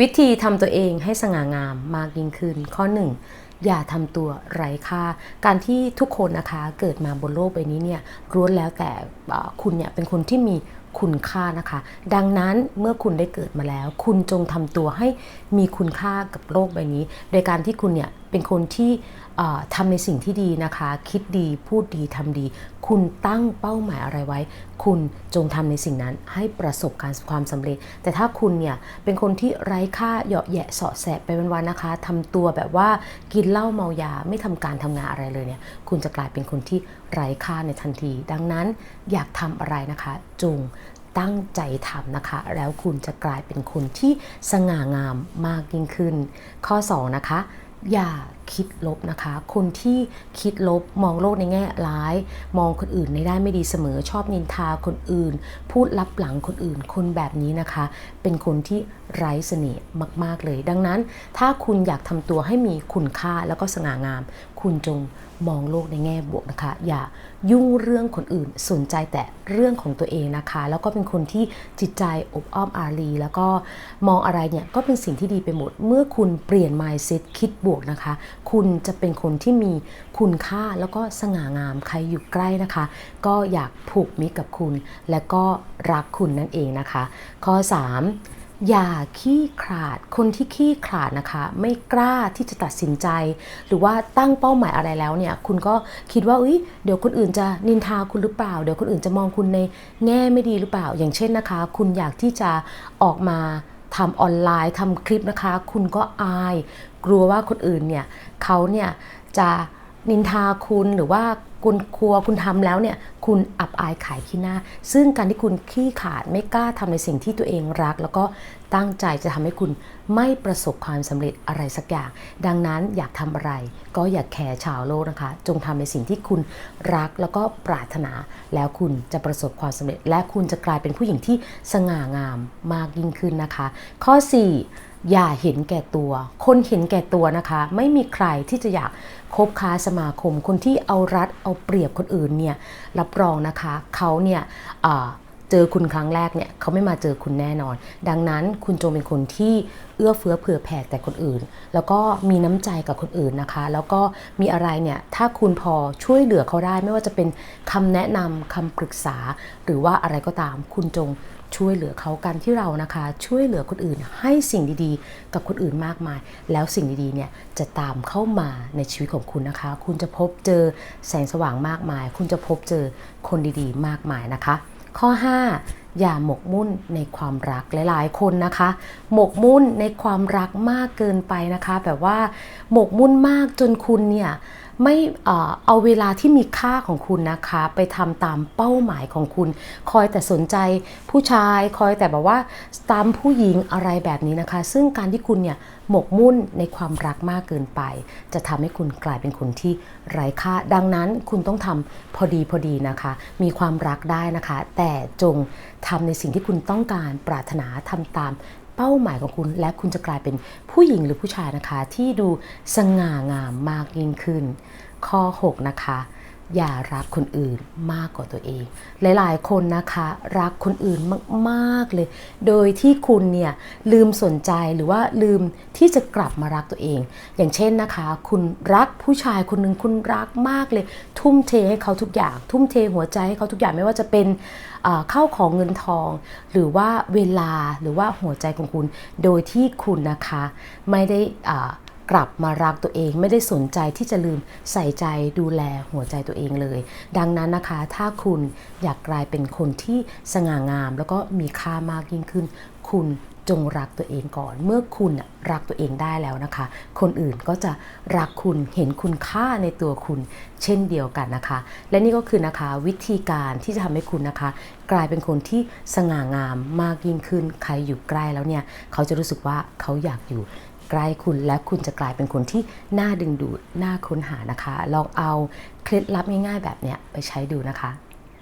วิธีทำตัวเองให้สง่างามมากยิ่งขึ้น ข้อ 1 อย่าทำตัวไร้ค่า การที่ทุกคนนะคะเกิดมาบนโลกใบนี้เนี่ยร้วนแล้วแต่คุณเนี่ยเป็นคนที่มี คุณค่านะคะ ดังนั้นเมื่อคุณได้เกิดมาแล้ว คุณจงทำตัวให้มีคุณค่ากับโลกใบนี้ โดยการที่คุณเนี่ยเป็นคนที่ทำในสิ่งที่ดีนะคะ คิดดีพูดดีทำดี คุณตั้งเป้าหมายอะไรไว้ คุณจงทำในสิ่งนั้นให้ประสบการความสำเร็จ แต่ถ้าคุณเนี่ยเป็นคนที่ไร้ค่าเหยาะแยะเสาะแสะไปวันๆนะคะทำตัวแบบว่ากินเหล้าเมายาไม่ทำการทำงานอะไรเลยเนี่ยคุณจะกลายเป็นคนที่ไร้ค่าในทันที ดังนั้นอยากทำอะไรนะคะจุง ตั้งใจทำนะคะ แล้วคุณจะกลายเป็นคนที่สง่างามมากยิ่งขึ้น ข้อ 2 นะคะ อย่าคิดลบนะคะ คนที่คิดลบมองโลกในแง่ร้าย มองคนอื่นในด้านไม่ดีเสมอชอบนินทาคนอื่น พูดลับหลังคนอื่น คนแบบนี้นะคะ เป็นคนที่ไร้เสน่ห์มาก ๆ เลย ดังนั้น ถ้าคุณอยากทำตัวให้มีคุณค่าแล้วก็สง่างาม คุณจงมองโลกในแง่บวกนะคะ อย่ายุ่งเรื่องคนอื่นสนใจแต่เรื่องของตัวเองนะคะ แล้วก็เป็นคนที่จิตใจอบอ้อมอารี แล้วก็มองอะไรเนี่ยก็เป็นสิ่งที่ดีไปหมด เมื่อคุณเปลี่ยน mindset คิดบวกนะคะ คุณจะเป็นคนที่มีคุณค่าแล้วก็สง่างามใครอยู่ใกล้นะคะ ก็อยากผูกมิตรกับคุณ และก็รักคุณนั่นเองนะคะ ข้อ 3 อย่าขี้ขลาด คนที่ขี้ขลาดนะคะ ไม่กล้าที่จะตัดสินใจ หรือว่าตั้งเป้าหมายอะไรแล้วเนี่ย คุณก็คิดว่าอุ้ยเดี๋ยวคนอื่นจะนินทาคุณหรือเปล่า เดี๋ยวคนอื่นจะมองคุณในแง่ไม่ดีหรือเปล่า อย่างเช่นนะคะ คุณอยากที่จะออกมาทำออนไลน์ทำคลิปนะคะ คุณก็อาย กลัวว่าคนอื่นเนี่ยเขาเนี่ยจะนินทาคุณหรือว่าคุณครัวคุณทำแล้วเนี่ย คุณอับอายขายขี้หน้า ซึ่งการที่คุณขี้ขาดไม่กล้าทำในสิ่งที่ตัวเองรัก แล้วก็ตั้งใจจะทำให้คุณไม่ประสบความสำเร็จอะไรสักอย่าง ดังนั้นอยากทำอะไร ก็อย่าแคร์ชาวโลกนะคะ จงทำในสิ่งที่คุณรักแล้วก็ปรารถนา แล้วคุณจะประสบความสำเร็จ และคุณจะกลายเป็นผู้หญิงที่สง่างามมากยิ่งขึ้นนะคะ ข้อ 4อย่าเห็นแก่ตัว คนเห็นแก่ตัวนะคะ ไม่มีใครที่จะอยากคบค้าสมาคม คนที่เอารัดเอาเปรียบคนอื่นเนี่ย รับรองนะคะเขาเนี่ยเจอคุณครั้งแรกเนี่ยเขาไม่มาเจอคุณแน่นอน ดังนั้นคุณจงเป็นคนที่เอื้อเฟื้อเผื่อแผ่แต่คนอื่น แล้วก็มีน้ำใจกับคนอื่นนะคะ แล้วก็มีอะไรเนี่ยถ้าคุณพอช่วยเหลือเขาได้ ไม่ว่าจะเป็นคำแนะนำคำปรึกษา หรือว่าอะไรก็ตามคุณจง ช่วยเหลือเขากันที่เรานะคะ ช่วยเหลือคนอื่นให้สิ่งดีๆ กับคนอื่นมากมาย แล้วสิ่งดีๆเนี่ยจะตามเข้ามาในชีวิตของคุณนะคะ คุณจะพบเจอแสงสว่างมากมาย คุณจะพบเจอคนดีๆ มากมายนะคะ ข้อ 5อย่าหมกมุ่นในความรักหลายๆ คนนะคะ หมกมุ่นในความรักมากเกินไปนะคะ แบบว่าหมกมุ่นมากจนคุณเนี่ยไม่เอาเวลาที่มีค่าของคุณนะคะ ไปทำตามเป้าหมายของคุณ คอยแต่สนใจผู้ชาย คอยแต่แบบว่าตามผู้หญิงอะไรแบบนี้นะคะ ซึ่งการที่คุณเนี่ยหมกมุ่นในความรักมากเกินไป จะทำให้คุณกลายเป็นคนที่ไร้ค่า ดังนั้นคุณต้องทำพอดีพอดีนะคะ มีความรักได้นะคะ แต่จงทำในสิ่งที่คุณต้องการปรารถนาทำตาม เป้าหมายของคุณ และคุณจะกลายเป็นผู้หญิงหรือผู้ชายนะคะ ที่ดูสง่างามมากยิ่งขึ้น ข้อ 6 นะคะ อย่ารักคนอื่นมากกว่าตัวเอง หลายๆ คนนะคะ รักคนอื่นมากๆเลย โดยที่คุณเนี่ยลืมสนใจหรือว่าลืมที่จะกลับมารักตัวเอง อย่างเช่นนะคะ คุณรักผู้ชายคนหนึ่งคุณรักมากเลย ทุ่มเทให้เขาทุกอย่าง ทุ่มเทหัวใจให้เขาทุกอย่างไม่ว่าจะเป็นเข้าของเงินทอง หรือว่าเวลาหรือว่าหัวใจของคุณ โดยที่คุณนะคะไม่ได้อ่า กลับมารักตัวเองไม่ได้สนใจที่จะลืมใส่ใจดูแลหัวใจตัวเองเลย ดังนั้นนะคะ ถ้าคุณอยากกลายเป็นคนที่สง่างาม แล้วก็มีค่ามากยิ่งขึ้น คุณจงรักตัวเองก่อน เมื่อคุณรักตัวเองได้แล้วนะคะ คนอื่นก็จะรักคุณเห็นคุณค่าในตัวคุณ เช่นเดียวกันนะคะ และนี่ก็คือนะคะวิธีการที่จะทำให้คุณนะคะ กลายเป็นคนที่สง่างามมากยิ่งขึ้น ใครอยู่ใกล้แล้วเนี่ย เขาจะรู้สึกว่าเขาอยากอยู่ ใกล้คุณและคุณจะกลายเป็นคนที่น่าดึงดูดน่าค้นหานะคะ ลองเอาเคล็ดลับง่ายๆแบบเนี้ยไปใช้ดูนะคะ